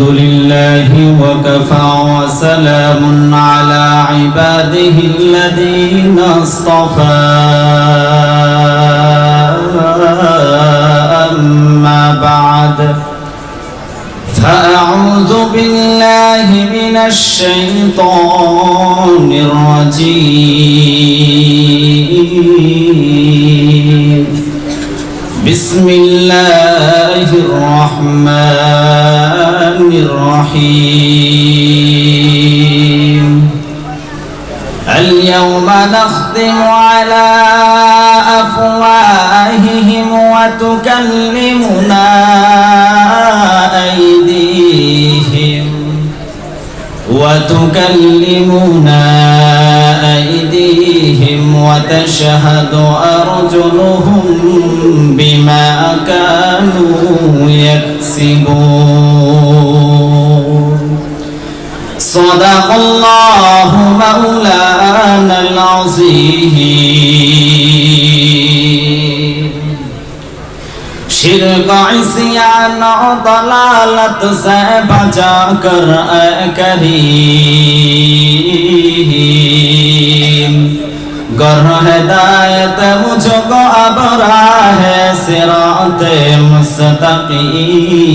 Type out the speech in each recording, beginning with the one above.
لله وكفى وسلام على عباده الذين اصطفى. أما بعد فأعوذ بالله من الشيطان الرجيم. بسم الله الرحمن الرحيم. اليوم نختم على أفواههم وتكلمنا أيديهم. وتكلمنا أيديهم وتشهد أرجلهم বিমা কানু ইয়াকসিবুন সাদাকাল্লাহু মাওলানাল আযীম শিরক ইসিয়ান দালালত করি गर हिदायत मुझको अब राह सिरात मुस्तकीम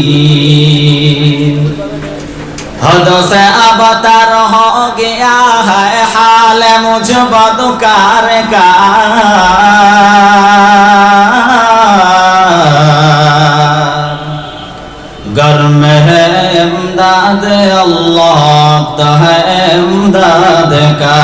हद से अवतार हो गया है हाल मुझ बदकार का गर्म है इमदाद अल्लाह तो है इमदाद का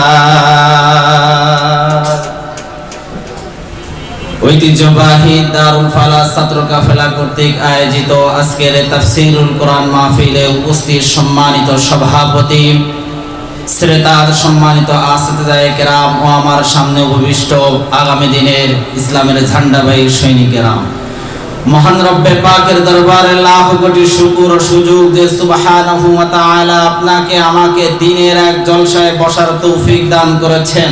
ঐতিহ্যবাহী দারুল ফালা ছাত্র কাফেলা কর্তৃক আয়োজিত আজকের তাফসিরুল কোরআন মাহফিলে উপস্থিত সম্মানিত সভাপতি শ্রেতার সম্মানিত আসিদায় কেরাম ও আমার সামনে উপবিষ্ট আগামী দিনের ইসলামের ঝান্ডাবাহী সৈনিকেরাম মহান রব্বে পাকের দরবারে লাখ কোটি শুকুর সুযোগ যে সুবহানাহু ওয়া তাআলা আপনাকে, আমাকে দিনের এক জলসায় বসার তৌফিক দান করেছেন।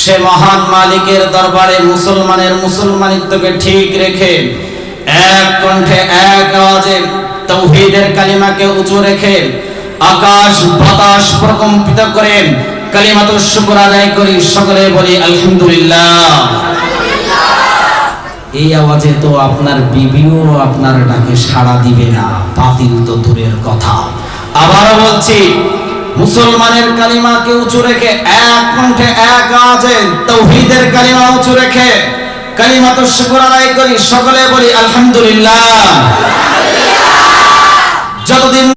সে মহান মালিকের দরবারে মুসলমানের মুসলমানিত্বকে ঠিক রেখে, এক কণ্ঠে এক আওয়াজে তৌহিদের কালিমাকে উঁচু রেখে আকাশ বাতাস প্রকম্পিত করে কালিমাতুর শুকর আদায় করি। সকলে বলি, আলহামদুলিল্লাহ। এই আওয়াজে তো আপনার বিবিও আপনার ডাকে সাড়া দিবে না, বাতিল তো দূরের কথা। আবারও বলছি মুসলমানের কালিমাকে উঁচু রেখে, এক কণ্ঠে এক আওয়াজে তৌহিদের কালিমা উঁচু রেখে কালিমা তো শুকর আদায় করি, সকলে বলি আলহামদুলিল্লাহ। যতদিন